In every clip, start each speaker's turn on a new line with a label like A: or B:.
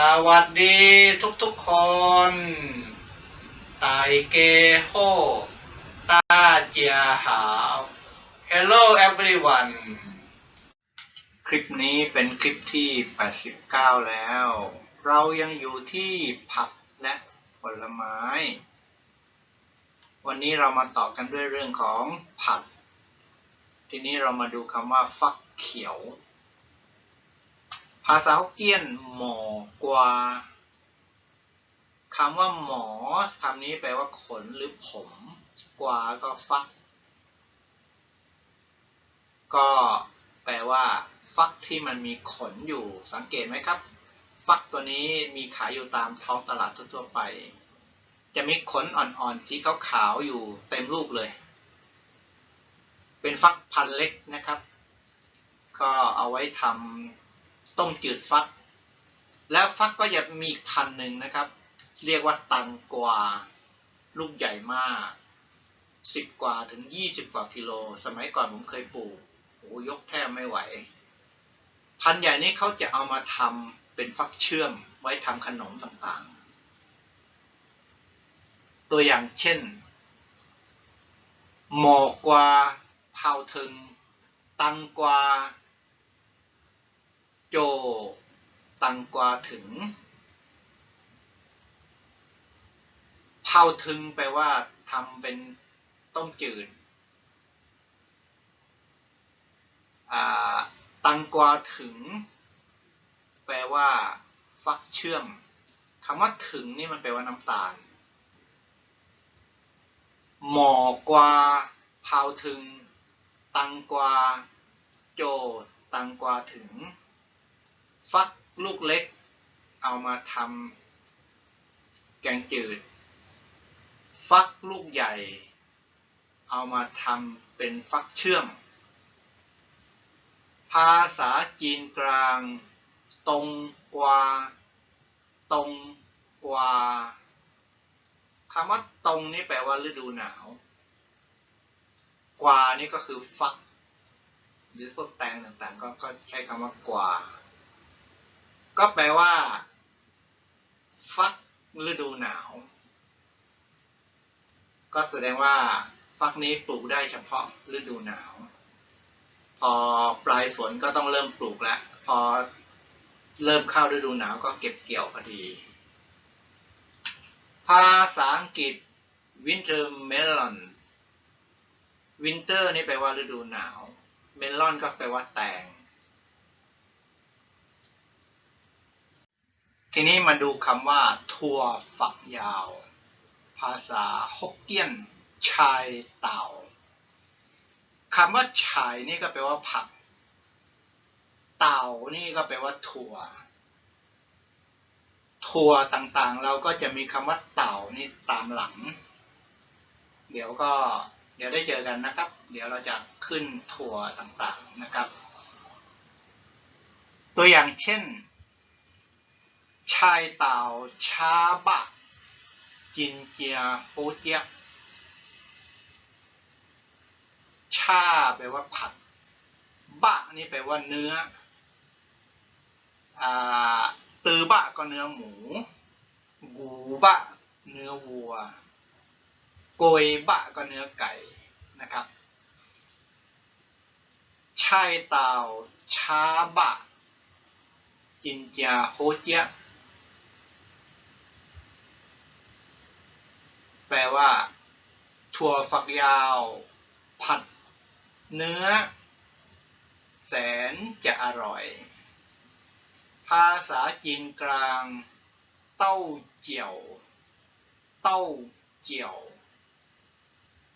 A: สวัสดีทุกๆคนไตเกโฮตาเจียหาว Hello everyone คลิปนี้เป็นคลิปที่ 89 แล้ว เรายังอยู่ที่ผักและผลไม้ วันนี้เรามาต่อกันด้วยเรื่องของผัก ทีนี้เรามาดูคำว่าฟักเขียว ภาษาฮกเกี้ยนหมอกวาคำว่าหมอคำนี้แปลว่าขนหรือผม กวาก็ฟัก ก็แปลว่า ฟักที่มันมีขนอยู่ สังเกตไหมครับ ฟักตัวนี้มีขายอยู่ตามท้องตลาดทั่วๆไป จะมีขนอ่อนๆสีขาวๆอยู่เต็มลูกเลย เป็นฟักพันเล็กนะครับ ก็เอาไว้ทำ ต้มจืดฟัก แล้วฟักก็จะมีพันหนึ่งนะครับ เรียกว่าตังกวาลูกใหญ่มากสิบกว่าถึงยี่สิบกว่ากิโล สมัยก่อนผมเคยปลูกโอ้ยกแทบไม่ไหว พันใหญ่นี้เขาจะเอามาทำเป็นฟักเชื่อมไว้ทำขนมต่างๆ ตัวอย่างเช่น หมอกกวาเผาถึง ตังกวา โจตังกวาถึง เผาถึงแปลว่าทำเป็นต้มจืดตังกวาถึง แปลว่า ฟักเชื่อมคำว่าถึงนี่มันแปลว่าน้ำตาล หมอกวาเผาถึง ตังกวา โจ ตังกวาถึง ฟักลูกเล็ก เอามาทำแกงจืด ฟักลูกใหญ่ เอามาทำเป็นฟักเชื่อม ภาษาจีนกลาง ตรงกว่า ตรงกว่าคำว่าตรงนี่แปลว่าฤดูหนาว กว่านี่ก็คือฟักหรือพวกแตงต่างๆ ก็ใช้คำว่ากว่า ก็แปลว่า ฟักฤดูหนาว ก็แสดงว่า ฟักนี้ปลูกได้เฉพาะฤดูหนาว พอปลายฝนก็ต้องเริ่มปลูกแล้ว พอเริ่มเข้าฤดูหนาวก็เก็บเกี่ยวพอดี ภาษาอังกฤษ winter melon winter นี่แปลว่าฤดูหนาว melon ก็แปลว่าแตง ทีนี้มาดูคำว่าถั่วฝักยาว ภาษาฮกเกี้ยน ชายเต่าคำว่าชายนี่ก็แปลว่าผัก เต่านี่ก็แปลว่าถั่ว ถั่วต่างๆ เราก็จะมีคำว่าเต่านี่ตามหลัง เดี๋ยวก็เดี๋ยวได้เจอกันนะครับ เดี๋ยวเราจะขึ้นถั่วต่างๆนะครับ ตัวอย่างเช่น ชายเต่าชาบะ จินเจียโอเจียชาแปลว่าผัด บะนี่แปลว่าเนื้ออตือบะก็เนื้อหมู กูบะ เนื้อวัว โกยบะก็เนื้อไก่นะครับชายเต่าชาบะจินเจียโฮเจีย แปลว่า ถั่วฝักยาว ผัด เนื้อ แสนจะอร่อย ภาษาจีนกลาง เต้าเจียว เต้าเจียว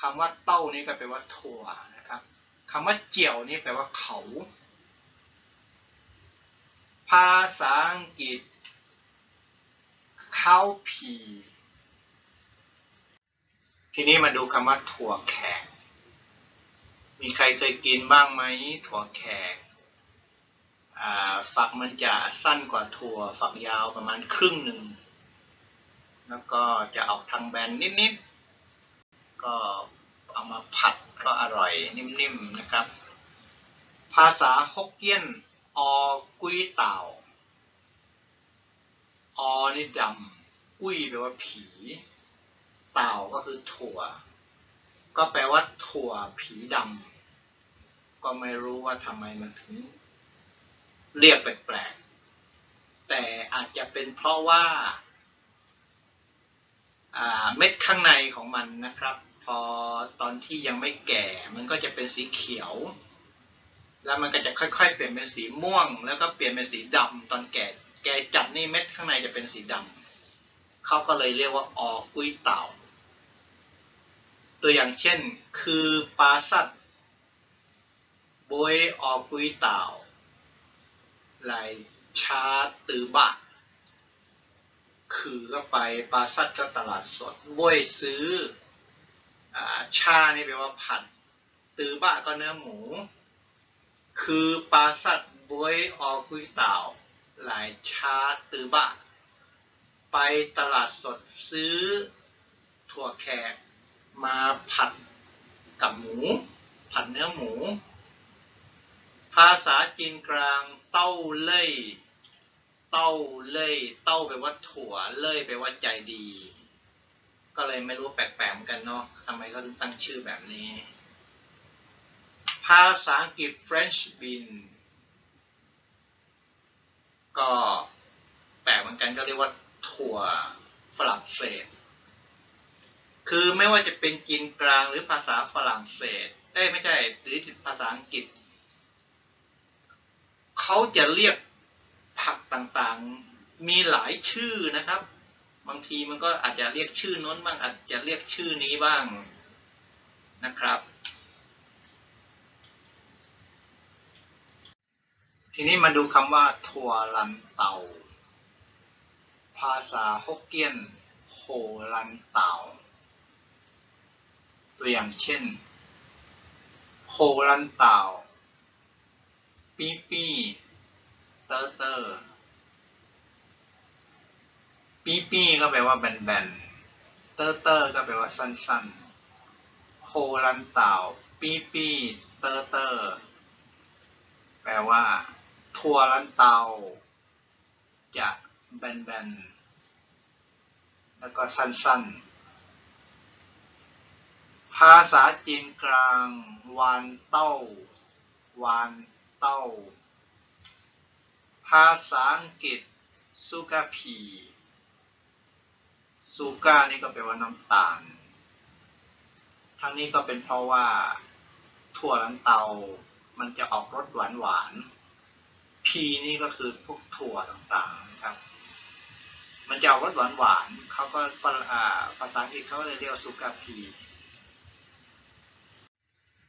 A: คำว่าเต้านี่ก็แปลว่าถั่วนะครับคำว่าเจียวนี่แปลว่าเขา ภาษาอังกฤษข้าวผี ทีนี้มาดูคำว่าถั่วแขก มีใครเคยกินบ้างไหมถั่วแขก ฝักมันจะสั้นกว่าถั่ว ฝักยาวประมาณครึ่งหนึ่ง แล้วก็จะออกทางแบนนิดๆ ก็เอามาผัดก็อร่อยนิ่มๆนะครับ ภาษาฮกเกี้ยน ออกุยเต่านี่ดำอุ้ยแปลว่าผี เต่าก็คือถั่ว ก็แปลว่าถั่วผีดำก็ไม่รู้ว่าทำไมมันถึง เรียกแปลกๆแต่อาจจะเป็นเพราะว่าอ่าเม็ดข้างในของมันนะครับ พอตอนที่ยังไม่แก่ มันก็จะเป็นสีเขียว แล้วมันก็จะค่อยๆ เปลี่ยนเป็นสีม่วง แล้วก็เปลี่ยนเป็นสีดำตอนแก่ แก่จัดนี่เม็ดข้างในจะเป็นสีดำเขาก็เลยเรียกว่าออกุ้ยเต่า ตัวอย่างเช่น คือปลาสัตว์บวยออกุยเต่าไหลชาตือบะ คือก็ไปปลาสัตว์ก็ตลาดสดบวยซื้ออาชานี่แปลว่าผัด ตือบะก็เนื้อหมู คือปลาสัตว์บวยออกุยเต่าหลายชาตือบะ ไปตลาดสดซื้อถั่วแขก มาผัดกับหมู ผัดเนื้อหมู ภาษาจีนกลาง เต้าเล่ยเต้าเล่ยเต้าแปลว่าถั่วเล่ยแปลว่าใจดี ก็เลยไม่รู้แปลกๆเหมือนกันเนาะทำไมเขาถึงตั้งชื่อแบบนี้ ภาษาอังกฤษ French bean ก็แปลกเหมือนกันก็เรียกว่าถั่วฝรั่งเศส คือไม่ว่าจะเป็นจีนกลางหรือภาษาฝรั่งเศสเอ้ไม่ใช่ หรือภาษาอังกฤษ เขาจะเรียกผักต่างๆ มีหลายชื่อนะครับ บางทีมันก็อาจจะเรียกชื่อน้นบ้าง อาจจะเรียกชื่อนี้บ้างนะครับ ทีนี้มาดูคำว่าถั่วลันเตา ภาษาฮกเกี้ยนโหลันเตา ตัวอย่างเช่นโหลันเต่าปีปีเตอร์เตอร์ปีปีก็แปลว่าแบนๆเตอร์เตอร์ก็แปลว่าสั้นๆโฮลันเต่าปีปีเตอร์เตอร์แปลว่าทัวลันเตาจะแบนๆแล้วก็สั้นๆาษาจีนกลางวานเต้าวานเต้า ภาษาอังกฤษซูกาพีซูก้านี่ก็แปลว่าน้ำตาล ทั้งนี้ก็เป็นเพราะว่าถั่วลันเตา มันจะออกรสหวานหวานๆพีนี่ก็คือพวกถั่วต่างๆนะครับ มันจะออกรสหวานหวานเขาก็ภาษาอังกฤษเขาเลยเรียกซูกาพี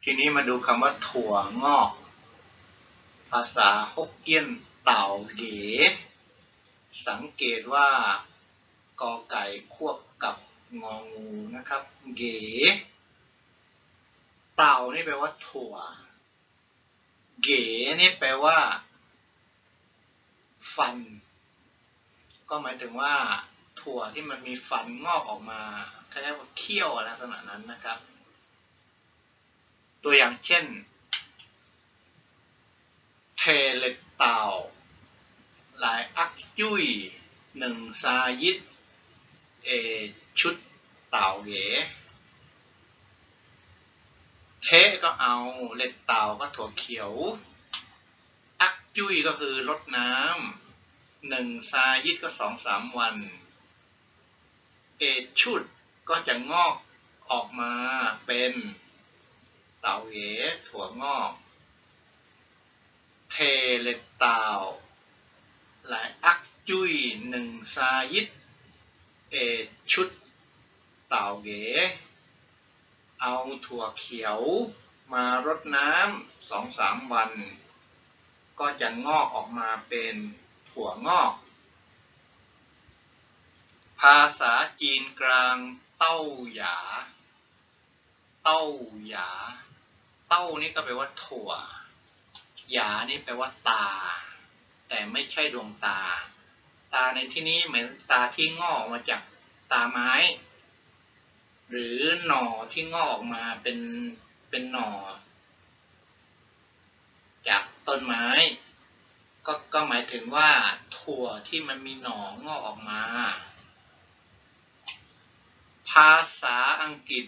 A: ทีนี้มาดูคำว่าถั่วงอก ภาษาฮกเกี้ยนเต่าเก๋สังเกตว่ากอไก่ควบกับงองูนะครับ เก๋เต่านี่แปลว่าถั่ว เก๋นี่แปลว่า ฟัน ก็หมายถึงว่า ถั่วที่มันมีฟันงอกออกมาคล้ายๆว่าเขี้ยวลักษณะนั้นนะครับ ตัวอย่างเช่นเทเลตเต่าหลายอักยุยหนึ่งซายิดเอชุดเต่าเหยเทก็เอาเล็ดเต่าก็ถั่วเขียว อักยุยก็คือลดน้ำหนึ่งซายิดก็สองสามวัน เอชุดก็จะงอกออกมาเป็น เต่าเหยถั่วงอกเทเลเต่าหลายอักจุยหนึ่งซายิดเอชุดเต่าเก๋เอาถั่วเขียวมารดน้ำสองสามวัน ก็จะงอกออกมาเป็นถั่วงอก ภาษาจีนกลางเต้าหยา เต้าหยา เต้านี่ก็แปลว่าถั่ว หยานี่แปลว่าตา แต่ไม่ใช่ดวงตา ตาในที่นี้เหมือนตาที่งอกมาจากตาไม้ หรือหน่อที่งอกออกมาเป็นเป็นหน่อ จากต้นไม้ ก็ก็หมายถึงว่าถั่วที่มันมีหน่องอกออกมา ภาษาอังกฤษ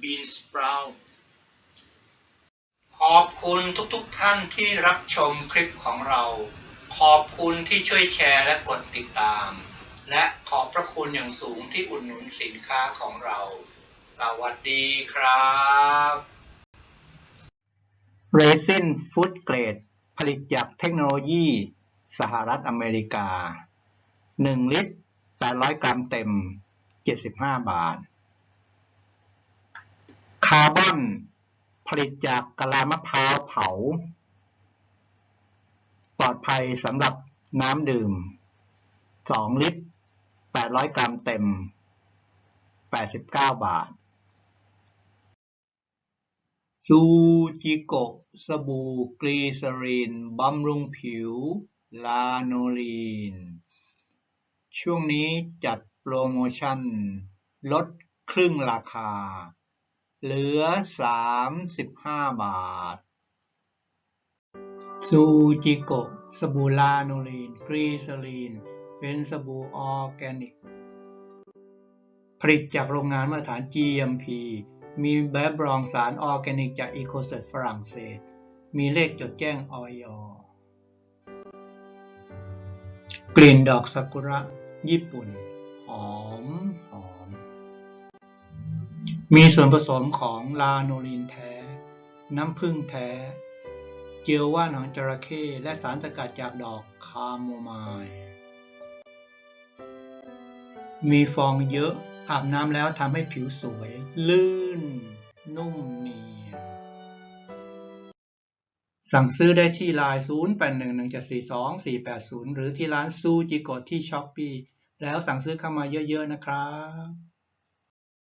A: bean sprout ขอบคุณทุกๆทท่านที่รับชมคลิปของเรา ขอบคุณที่ช่วยแชร์และกดติดตาม และขอบพระคุณอย่างสูงที่อุดหนุนสินค้าของเรา สวัสดีครับ Resin Food Grade ผลิตจากเทคโนโลยี สหรัฐอเมริกา 1 ลิตร 800 กรัมเต็ม 75 บาท คาร์บอน ลิตจากกะลามะพร้าวเผา ปลอดภัยสำหรับน้ำดื่ม 2 ลิตร 800 กรัมเต็ม 89 บาท ซูจิโกะสบู่กลีเซอรีนบำรุงผิว ลาโนลีน ช่วงนี้จัดโปรโมชั่น ลดครึ่งราคา เหลือ 35 บาท ซูจิโกะสบู่ลาโนลีนกรีซอรีน เป็นสบู่ออร์แกนิก ผลิตจากโรงงานมาตรฐาน GMP มีแบบรองสารออร์แกนิกจากอีโคเซตฝรั่งเศส มีเลขจดแจ้งออยกลิ่นดอกซากุระ ญี่ปุ่น หอม มีส่วนผสมของลาโนลีนแท้ น้ำผึ้งแท้ เจลว่านหางจระเข้และสารสกัดจากดอกคาโมไมล์มีฟองเยอะ อาบน้ำแล้วทำให้ผิวสวย ลื่น นุ่มเนียนสั่งซื้อได้ที่ไลน์0811742480 หรือที่ร้านซูจิโกะที่ช้อปปีแล้วสั่งซื้อเข้ามาเยอะๆนะครับ